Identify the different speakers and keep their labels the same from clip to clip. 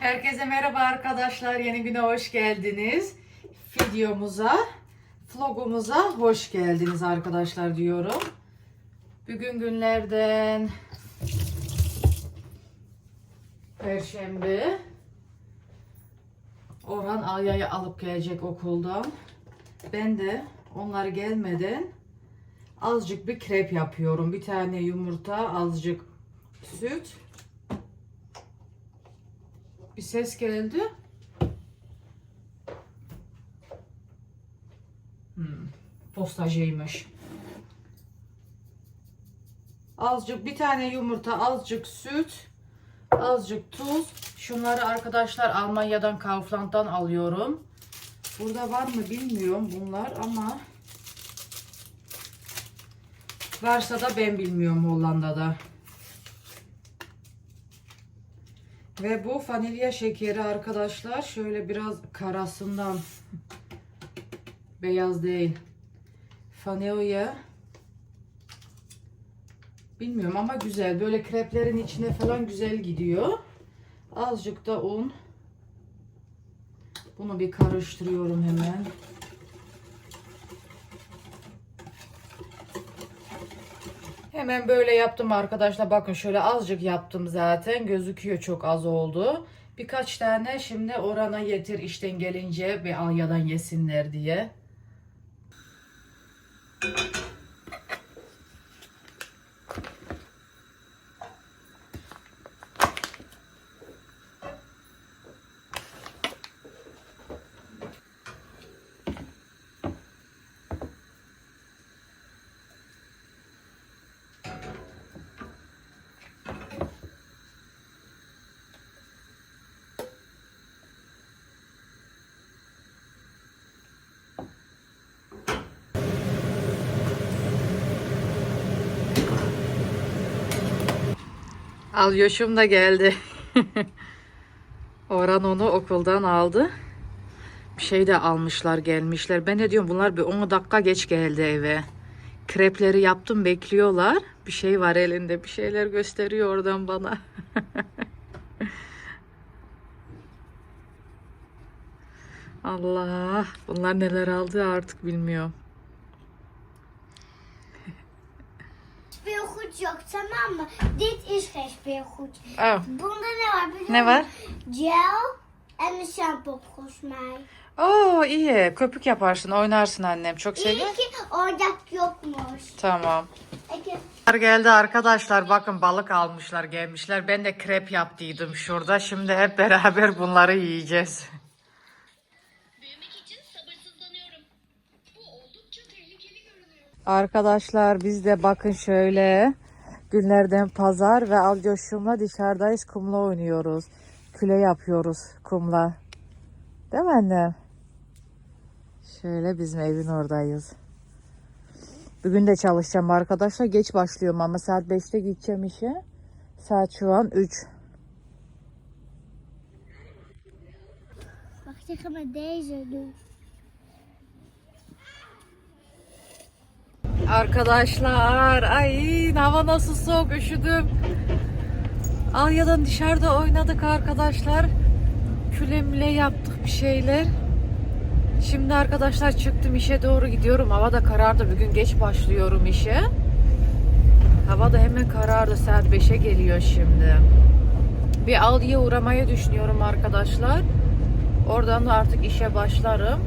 Speaker 1: Herkese merhaba arkadaşlar. Yeni güne hoş geldiniz. Videomuza, vlogumuza hoş geldiniz arkadaşlar diyorum. Bugün günlerden Perşembe. Orhan Alya'yı alıp gelecek okuldan. Ben de onlar gelmeden azıcık bir krep yapıyorum. Bir tane yumurta, azıcık süt. Bir ses geldi. Hmm, postacıymış. Azıcık bir tane yumurta, azıcık süt, azıcık tuz. Şunları arkadaşlar Almanya'dan Kaufland'dan alıyorum. Burada var mı bilmiyorum bunlar ama varsa da ben bilmiyorum Hollanda'da. Ve bu vanilya şekeri arkadaşlar şöyle biraz karasından beyaz değil. Vanilya bilmiyorum ama güzel. Böyle kreplerin içine falan güzel gidiyor. Azıcık da un. Bunu bir karıştırıyorum hemen. Hemen böyle yaptım arkadaşlar. Bakın şöyle azıcık yaptım zaten. Gözüküyor çok az oldu. Birkaç tane şimdi orana getir işten gelince bir alyadan yesinler diye. Alyoşum da geldi. Orhan onu okuldan aldı. Bir şey de almışlar gelmişler. Ben de diyorum bunlar bir 10 dakika geç geldi eve. Krepleri yaptım bekliyorlar. Bir şey var elinde bir şeyler gösteriyor oradan bana. Allah bunlar neler aldı artık bilmiyorum.
Speaker 2: Speelgoed yok tamam mı? Dit is speelgoed.
Speaker 1: Oh,
Speaker 2: Bunda ne var biliyor
Speaker 1: ne var?
Speaker 2: Gel en volgens mij.
Speaker 1: Oo iyi. Köpük yaparsın, oynarsın annem. Çok
Speaker 2: İyi
Speaker 1: seviyor.
Speaker 2: ki oyuncak yokmuş.
Speaker 1: Tamam.
Speaker 2: İki.
Speaker 1: Geldi arkadaşlar bakın balık almışlar gelmişler. Ben de krep yaptıydım şurada. Şimdi hep beraber bunları yiyeceğiz.
Speaker 3: Büyümek için sabırsızlanıyorum. Bu oldukça tehlikeli görünüyor.
Speaker 1: Arkadaşlar biz de bakın şöyle günlerden pazar ve Alcoş'umla dışarıdayız kumla oynuyoruz. Küle yapıyoruz kumla. Değil mi annem? Şöyle bizim evin oradayız. Bugün de çalışacağım arkadaşlar. Geç başlıyorum ama saat 5'te gideceğim işe. Saat şu an 3.
Speaker 2: Wacht, ik ga met deze doen.
Speaker 1: Arkadaşlar ay hava nasıl soğuk üşüdüm. Alya'dan dışarıda oynadık arkadaşlar. Küle müle yaptık bir şeyler. Şimdi arkadaşlar çıktım işe doğru gidiyorum. Hava da karardı. Bugün geç başlıyorum işe. Hava da hemen karardı. Saat 5'e geliyor şimdi. Bir Aldi'ye uğramayı düşünüyorum arkadaşlar. Oradan da artık işe başlarım.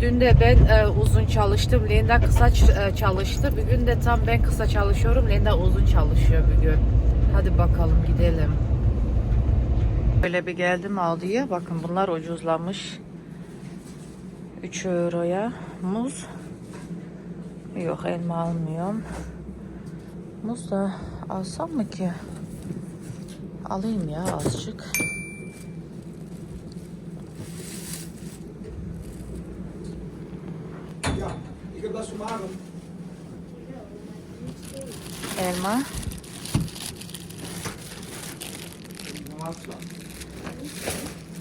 Speaker 1: Dün de ben e, uzun çalıştım. Linda kısa e, çalıştı. Bugün de tam ben kısa çalışıyorum. Linda uzun çalışıyor bugün. Hadi bakalım gidelim. Böyle bir geldim Aldi'ye. Bakın bunlar ucuzlamış. 3 euroya muz. Yok elma almıyorum. Muz da alsam mı ki? Alayım ya azıcık.
Speaker 4: Ja, ik heb dat zo maar.
Speaker 1: Elma.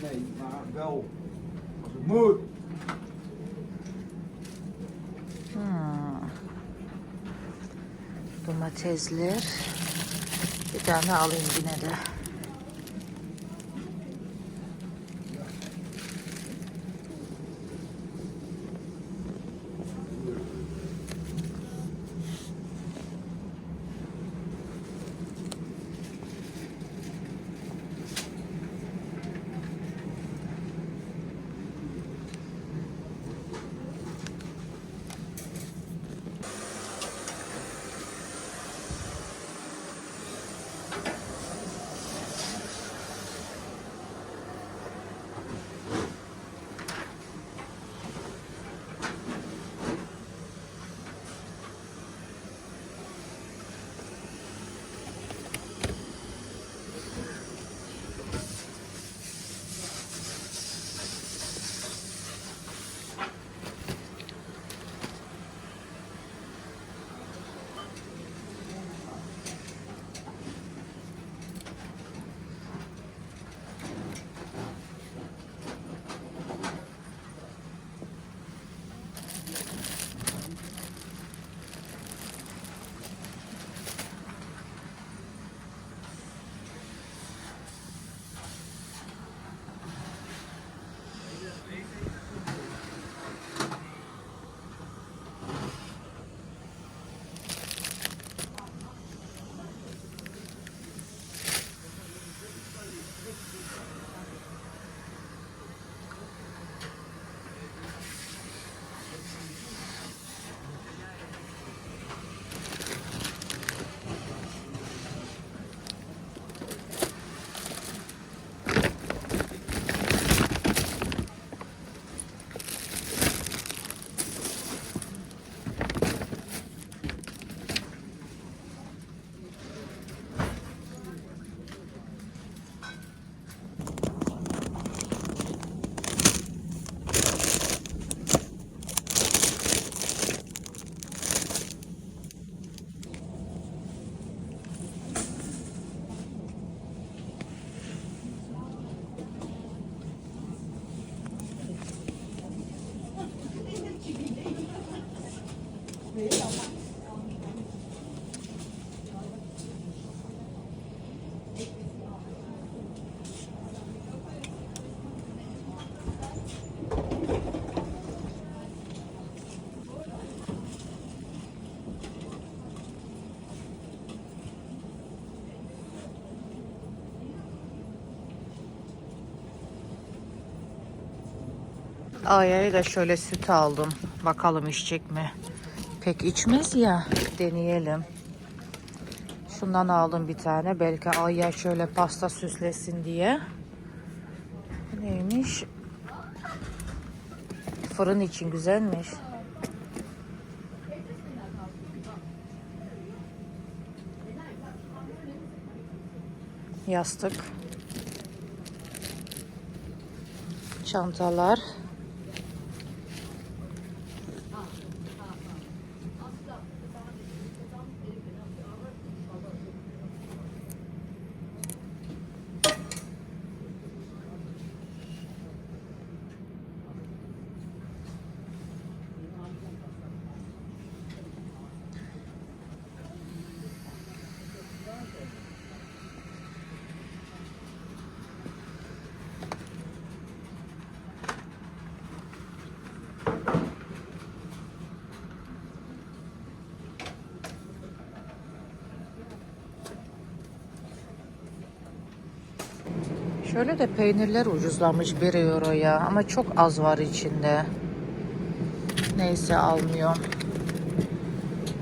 Speaker 4: Nee, maar wel als het moet.
Speaker 1: Domatesler. Bir tane alayım yine de. Aya'ya da şöyle süt aldım. Bakalım içecek mi? Pek içmez ya. Deneyelim. Şundan aldım bir tane. Belki Aya şöyle pasta süslesin diye. Neymiş? Fırın için güzelmiş. Yastık. Çantalar. Şöyle de peynirler ucuzlamış 1 euroya ama çok az var içinde. Neyse almıyorum.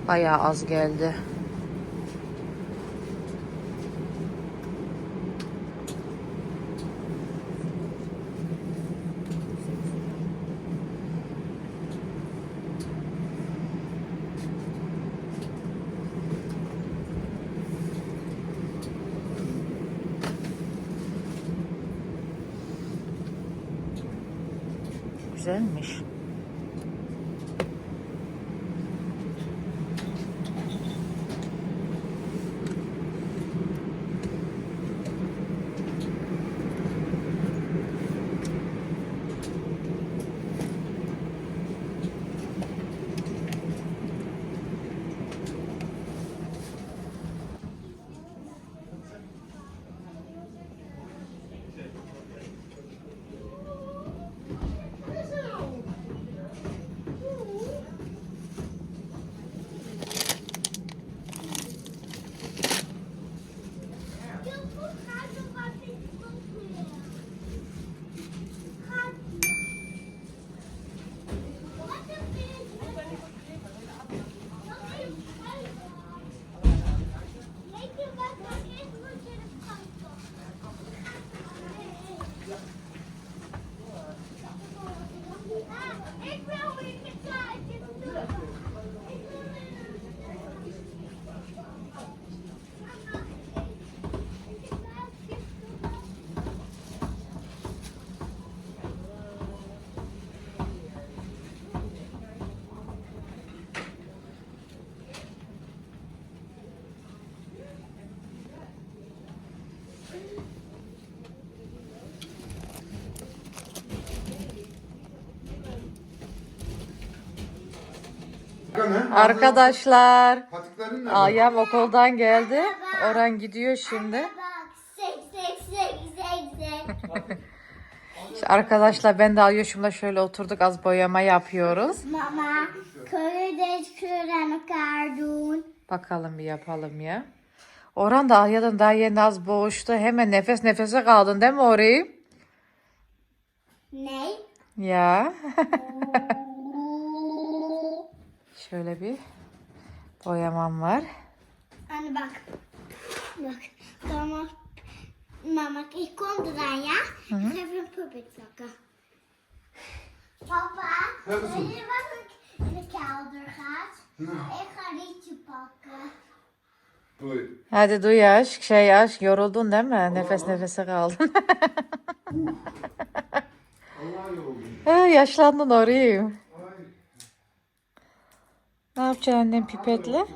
Speaker 1: Bayağı az geldi. Güzelmiş.
Speaker 4: Ne?
Speaker 1: Arkadaşlar
Speaker 4: Patiklerin nerede?
Speaker 1: Ayam okuldan geldi. Orhan gidiyor şimdi.
Speaker 2: Bak, sek sek sek sek sek.
Speaker 1: İşte arkadaşlar ben de Alyoş'umla şöyle oturduk az boyama yapıyoruz.
Speaker 2: Mama, aan elkaar doen?
Speaker 1: Bakalım bir yapalım ya. Orhan da Ahya'dan daha yeni az boğuştu. Hemen nefes nefese kaldın değil mi orayı?
Speaker 2: Nee.
Speaker 1: Ya. Şöyle bir boyamam var.
Speaker 2: Anne bak. Bak. Mama. Mama, ik kom eraan, ja? Ik ga even een puppet zakken. Papa,
Speaker 4: goed.
Speaker 2: je wat ik in de kelder gaat? Ik ga rietje pakken.
Speaker 4: Doei.
Speaker 1: Hadi duy aşk, şey aşk yoruldun değil mi? Nefes nefese kaldın.
Speaker 4: Allah yolun.
Speaker 1: Ha, Yaşlandın orayı. Ne yapacaksın annem pipetle?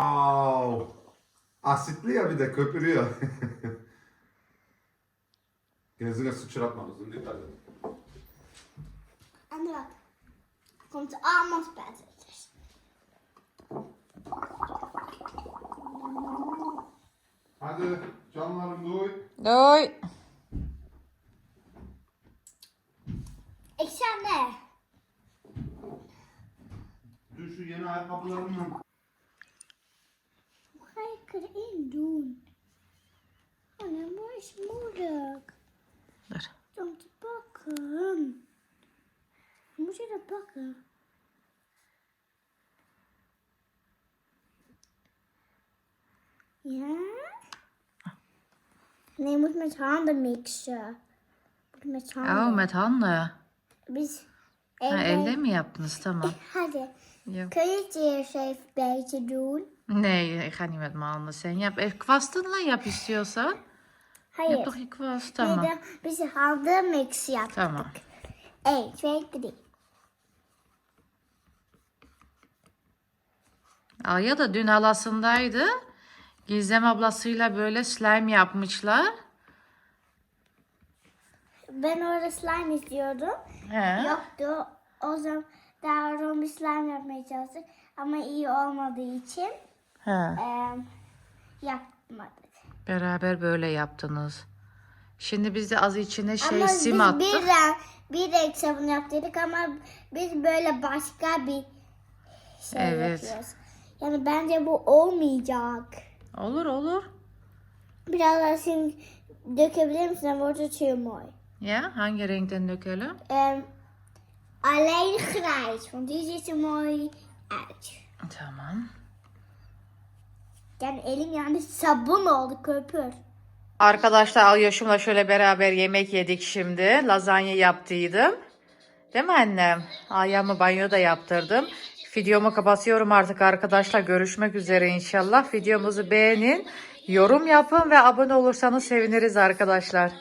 Speaker 4: Wow. Asitli ya bir de köpürüyor. Gözüne sıçratmamızın dikkat et.
Speaker 2: Anne bak. Komt allemaal spettertjes.
Speaker 4: Hadi canlarım duy.
Speaker 1: Duy.
Speaker 2: Ik sta nee.
Speaker 4: Dur şu yeni ayakkabılarımla.
Speaker 2: Hoe ga ik erin doen? Oh, dat is moeilijk.
Speaker 1: Dur.
Speaker 2: bakın. Moet je dat pakken? Ja? Nee, je moet met handen mixen. Moet met handen.
Speaker 1: Oh met handen.
Speaker 2: Biz
Speaker 1: Ha,
Speaker 2: evde-
Speaker 1: elde mi yaptınız? Tamam.
Speaker 2: Hadi.
Speaker 1: Ja.
Speaker 2: Kun je het eerst even een beetje doen?
Speaker 1: Nee, ik ga niet met mijn handen. Sen yap. E, kwastınla yap istiyorsan.
Speaker 2: Hayır.
Speaker 1: Yap toch je kwast. Tamam.
Speaker 2: Neden biz handen mix yaptık.
Speaker 1: Tamam.
Speaker 2: 1, 2, 3.
Speaker 1: Alya da dün halasındaydı. Gizem ablasıyla böyle slime yapmışlar.
Speaker 2: Ben orada slime istiyordum.
Speaker 1: He.
Speaker 2: Yoktu. O zaman davran bir slime yapmaya çalıştık. Ama iyi olmadığı için
Speaker 1: He.
Speaker 2: eee yapmadık.
Speaker 1: Beraber böyle yaptınız. Şimdi biz de az içine şey
Speaker 2: ama
Speaker 1: sim
Speaker 2: biz
Speaker 1: attık.
Speaker 2: bir renk, bir renk sabun yaptırdık ama biz böyle başka bir şey
Speaker 1: Evet.
Speaker 2: yapıyoruz. Yani bence bu olmayacak.
Speaker 1: Olur olur.
Speaker 2: Biraz daha sim dökebilir misin? Heel mooi.
Speaker 1: Ya hangi renkten dökelim?
Speaker 2: Ehm, alleen grijs, want die ziet er mooi uit.
Speaker 1: Tamam.
Speaker 2: Yani elim yani sabun oldu köpür.
Speaker 1: Arkadaşlar Alyoş'umla şöyle beraber yemek yedik şimdi. Lazanya yaptıydım. Değil mi annem? Alya'mı banyoda yaptırdım. Videomu kapatıyorum artık arkadaşlar. Görüşmek üzere inşallah. Videomuzu beğenin, yorum yapın ve abone olursanız seviniriz arkadaşlar.